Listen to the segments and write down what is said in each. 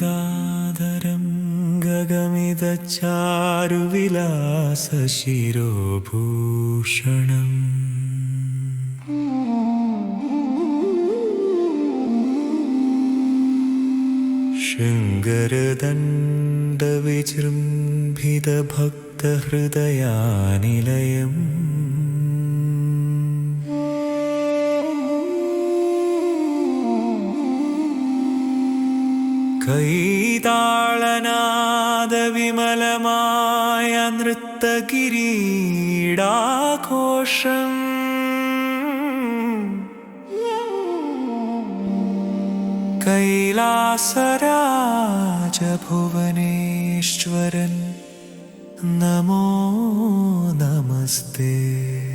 ഗംഗാധരം ഗഗമിതചാരുവിലാസശിരോഭൂഷണം ശൃംഗരദണ്ഡവിജൃംഭിതഭക്തഹൃദയാനിലയം കൈതാളനാദവിമലമായ നൃത്തകിരീടാഘോഷം. കൈലാസരാജഭുവനേശ്വരൻ നമോ നമസ്തേ.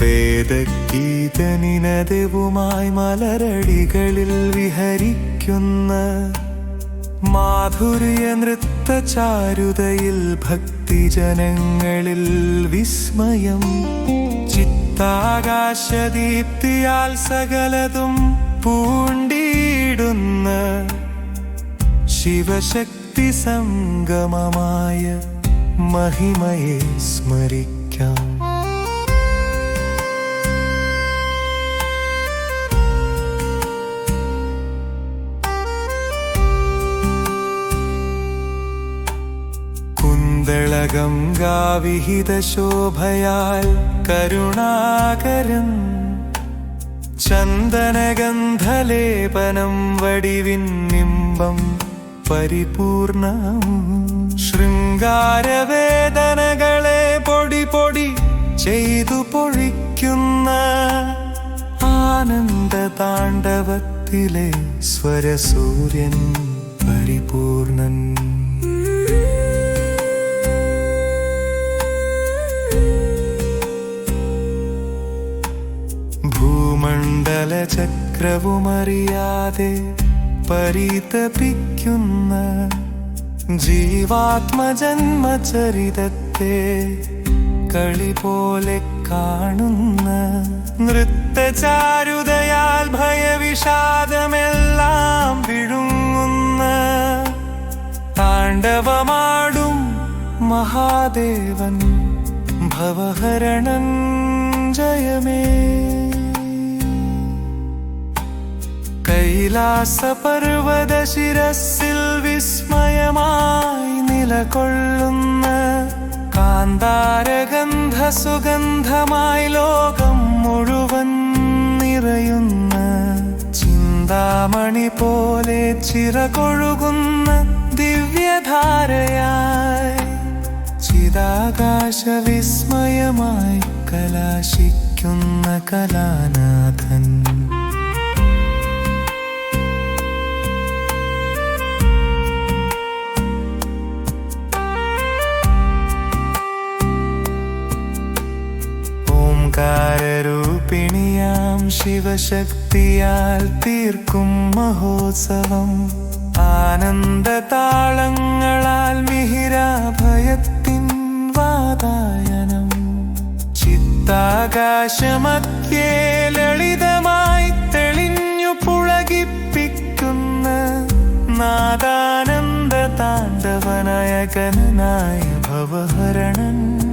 വേദഗീതനിനദവുമായി മലരടികളിൽ വിഹരിക്കുന്ന മാധുര്യ നൃത്തചാരുതയിൽ ഭക്തിജനങ്ങളിൽ വിസ്മയം ചിത്താകാശദീപ്തിയാൽ സകലതും പൂണ്ടിയിടുന്ന ശിവശക്തി സംഗമമായ മഹിമയെ സ്മരിക്കാം. കുന്തളഗംഗാവിഹിത ശോഭയാൽ കരുണാകരൻ ചന്ദനഗന്ധലേപനം വടിവിന്നിമ്പം പരിപൂർണം. ശൃംഗാരവേദനകളെ പൊടി പൊടി ചെയ്തു പൊഴിക്കുന്ന ആനന്ദ താണ്ഡവത്തിലെ സ്വരസൂര്യൻ പരിപൂർണൻ. ചക്രവുമറിയാതെ പരിതപിക്കുന്ന ജീവാത്മജന്മചരിതത്തെ കളി പോലെ കാണുന്ന നൃത്തചാരുതയാൽ ഭയവിഷാദമെല്ലാം വിഴുങ്ങുന്ന താണ്ഡവമാടും മഹാദേവൻ ഭവഹരണൻ ജയമേ കൈലാസപർവത ശിരസിൽ വിസ്മയമായി നിലകൊള്ളുന്ന കാന്താരഗന്ധ സുഗന്ധമായി ലോകം മുഴുവൻ നിറയുന്ന ചിന്താമണി പോലെ ചിറകൊഴുകുന്ന ദിവ്യധാരയായി ചിതാകാശ വിസ്മയമായി കലാശിക്കുന്ന കലാനാഥൻ. ശിവശക്തിയാൽ തീർക്കും മഹോത്സവം. ആനന്ദ താളങ്ങളാൽ മിഹിരാഭയത്തിൻ വാതായനം. ചിത്താകാശമക്കേ ലളിതമായി തെളിഞ്ഞു പുളകിപ്പിക്കുന്ന നാദാനന്ദ താണ്ഡവനായകനായ ഭവഹരണൻ.